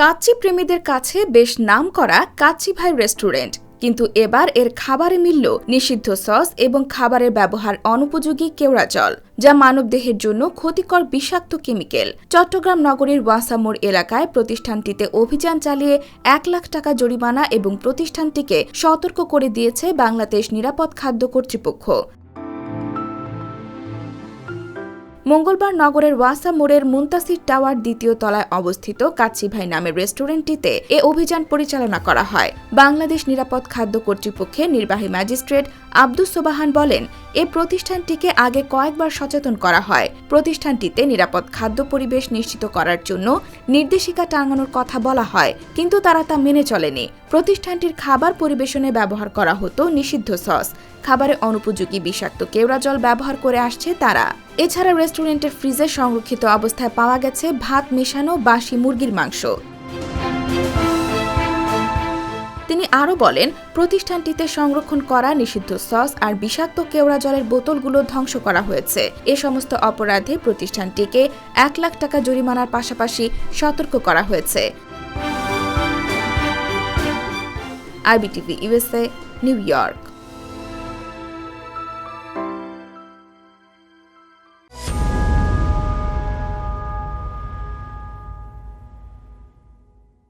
কাচ্চি প্রেমীদের কাছে বেশ নাম করা কাচ্চি ভাই রেস্টুরেন্ট। কিন্তু এবার এর খাবারে মিলল নিষিদ্ধ সস এবং খাবারের ব্যবহার অনুপযোগী কেওড়া জল যা মানবদেহের জন্য ক্ষতিকর বিষাক্ত কেমিক্যাল। চট্টগ্রাম নগরীর ওয়াসামোর এলাকায় প্রতিষ্ঠানটিতে অভিযান চালিয়ে এক লাখ টাকা জরিমানা এবং প্রতিষ্ঠানটিকে সতর্ক করে দিয়েছে বাংলাদেশ নিরাপদ খাদ্য কর্তৃপক্ষ। মঙ্গলবার নগরের ওয়াসা মোড়ের মুন্তাসির টাওয়ার দ্বিতীয় তলায় অবস্থিত কাচ্চিভাই নামের রেস্টুরেন্টটিতে এ অভিযান পরিচালনা করা হয়। বাংলাদেশ নিরাপদ খাদ্য কর্তৃপক্ষের নির্বাহী ম্যাজিস্ট্রেট আব্দুস সোবাহান বলেন, এ প্রতিষ্ঠানটিকে আগে কয়েকবার সচেতন করা হয়। প্রতিষ্ঠানটিতে নিরাপদ খাদ্য পরিবেশ নিশ্চিত করার জন্য নির্দেশিকা টাঙানোর কথা বলা হয়, কিন্তু তারা তা মেনে চলেনি। প্রতিষ্ঠানটির খাবার পরিবেশনে ব্যবহার করা হতো নিষিদ্ধ সস। খাবারে অনুপযোগী বিষাক্ত কেওড়া জল ব্যবহার করে আসছে তারা। এছাড়া রেস্টুরেন্টের ফ্রিজে সংরক্ষিত অবস্থায় পাওয়া গেছে ভাত, মেশানো, বাসি মুরগির মাংস। তিনি আরও বলেন, প্রতিষ্ঠানটিতে সংরক্ষণ করা, নিষিদ্ধ সস আর বিষাক্ত কেওড়া জলের বোতলগুলো ধ্বংস করা হয়েছে। এ সমস্ত অপরাধে প্রতিষ্ঠানটিকে এক লাখ টাকা জরিমানার পাশাপাশি সতর্ক করা হয়েছে। IBTV USA New York.